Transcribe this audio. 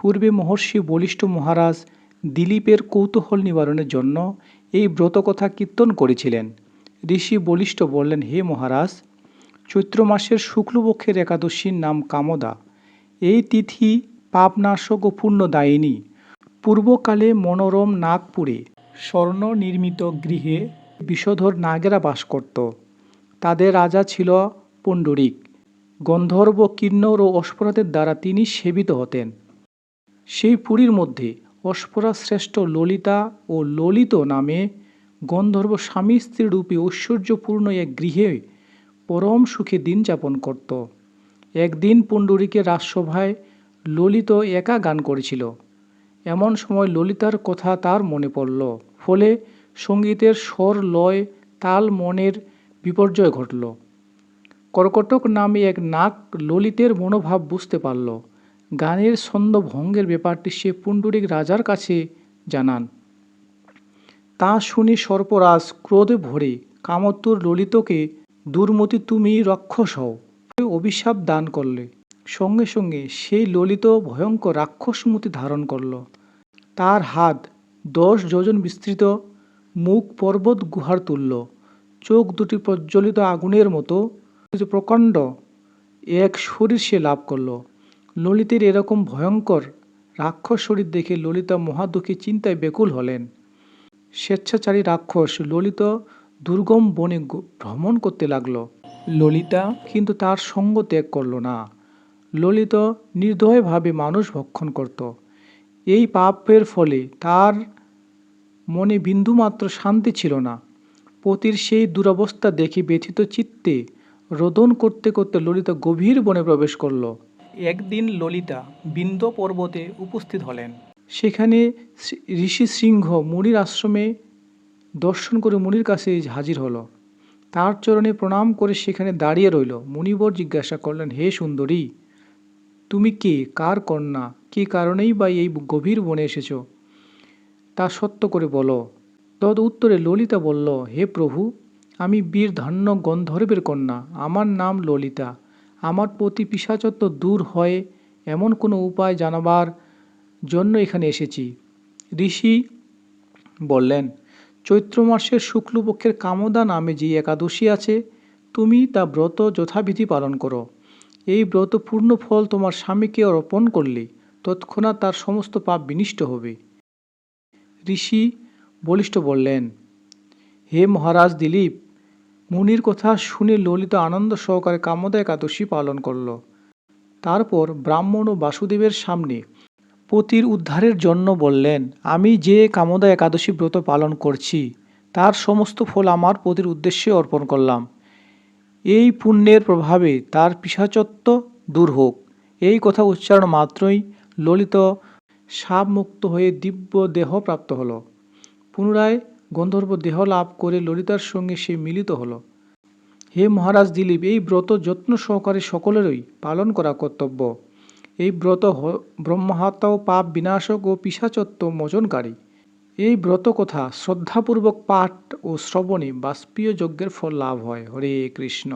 পূর্বে মহর্ষি বলিষ্ঠ মহারাজ দিলীপের কৌতূহল নিবারণের জন্য এই ব্রতকথা কীর্তন করেছিলেন। ঋষি বলিষ্ঠ বললেন, হে মহারাজ, চৈত্র মাসের শুক্লপক্ষের একাদশীর নাম কামদা। এই তিথি পাপনাশক ও পুণ্যদায়িনী। পূর্বকালে মনোরম নাগপুরে স্বর্ণ নির্মিত গৃহে বিষধর নাগেরা বাস করত। তাদের রাজা ছিল পণ্ডরিক। গন্ধর্ব কিন্নর ও অস্পরাদের দ্বারা তিনি সেবিত হতেন। সেই পুরীর মধ্যে অস্পরা শ্রেষ্ঠ ললিতা ও ললিত নামে গন্ধর্ব স্বামী স্ত্রী রূপে ঐশ্বর্যপূর্ণ এক গৃহে পরম সুখে দিন যাপন করত। একদিন পুণ্ডরীকের রাজসভায় ললিত একা গান করেছিল। এমন সময় ললিতার কথা তার মনে পড়ল, ফলে সঙ্গীতের স্বর, লয়, তাল, মনের বিপর্যয় ঘটল। কর্কটক নামে এক নাক ললিতের মনোভাব বুঝতে পারল। গানের ছন্দ ভঙ্গের ব্যাপারটি সে পুণ্ডরিক রাজার কাছে জানান। তা শুনে সর্পরাজ ক্রোধে ভরে কামত্তুর ললিতকে, দুর্মতি তুমি রক্ষস হও অভিশাপ দান করলে। সঙ্গে সঙ্গে সেই ললিত ভয়ঙ্কর রাক্ষসমূতি ধারণ করল। তার হাত দশ যোজন বিস্তৃত, মুখ পর্বত গুহার তুল্য, চোখ দুটি প্রজ্বলিত আগুনের মতো, প্রকাণ্ড এক শরীর সে লাভ করল। ললিতের এরকম ভয়ঙ্কর রাক্ষস শরীর দেখে ললিতা মহাদুখী চিন্তায় বেকুল হলেন। স্বেচ্ছাচারী রাক্ষস ললিত দুর্গম বনে ভ্রমণ করতে লাগল। ললিতা কিন্তু তার সঙ্গ ত্যাগ করল না। ললিত নির্দয়ভাবে মানুষ ভক্ষণ করত। এই পাপের ফলে তার মনে বিন্দুমাত্র শান্তি ছিল না। পতির সেই দুরবস্থা দেখে ব্যথিত চিত্তে রোদন করতে করতে ললিতা গভীর বনে প্রবেশ করল। একদিন ললিতা বিন্দ পর্বতে উপস্থিত হলেন। সেখানে ঋষি সিংহ মুনির আশ্রমে দর্শন করে মুনির কাছে হাজির হলো। তার চরণে প্রণাম করে সেখানে দাঁড়িয়ে রইল। মুনিবর জিজ্ঞাসা করলেন, হে সুন্দরী, তুমি কে? কার কন্যা? কী কারণেই বা এই গভীর বনে এসেছ? তা সত্য করে বলো। তদ উত্তরে ললিতা বলল, হে প্রভু, আমি বীর ধন্য গন্ধর্বের কন্যা। আমার নাম ললিতা। আমার প্রতি পিসাচত্ব দূর হয় এমন কোনো উপায় জানাবার জন্য এখানে এসেছি। ঋষি বললেন, চৈত্র মাসের শুক্লপক্ষের কামদা নামে যে একাদশী আছে, তুমি তা ব্রত যথাবিধি পালন করো। এই ব্রত পূর্ণ ফল তোমার স্বামীকে অর্পণ করলে তৎক্ষণাৎ তার সমস্ত পাপ বিনিষ্ট হবে। ঋষি বলিষ্ঠ বললেন, হে মহারাজ দিলীপ মুনির কথা শুনে ললিত আনন্দ সহকারে কামদা একাদশী পালন করল। তারপর ব্রাহ্মণ ও বাসুদেবের সামনে পতির উদ্ধারের জন্য বললেন, আমি যে কামদা একাদশী ব্রত পালন করছি, তার সমস্ত ফল আমার পতির উদ্দেশ্যে অর্পণ করলাম। এই পুণ্যের প্রভাবে তার পিসাচত্ব দূর হোক। এই কথা উচ্চারণ মাত্রই ললিত সাপমুক্ত হয়ে দিব্য দেহ প্রাপ্ত হলো। পুনরায় গন্ধর্ব দেহ লাভ করে ললিতার সঙ্গে সে মিলিত হল। হে মহারাজ দিলীপ, এই ব্রত যত্ন সহকারে সকলেরই পালন করা কর্তব্য। এই ব্রত ব্রহ্মাত্মা ও পাপ বিনাশক ও পিসাচত্ব মোচনকারী এই ব্রত কথা শ্রদ্ধাপূর্বক পাঠ ও শ্রবণে বাষ্পীয় যজ্ঞের ফল লাভ হয়। হরে কৃষ্ণ।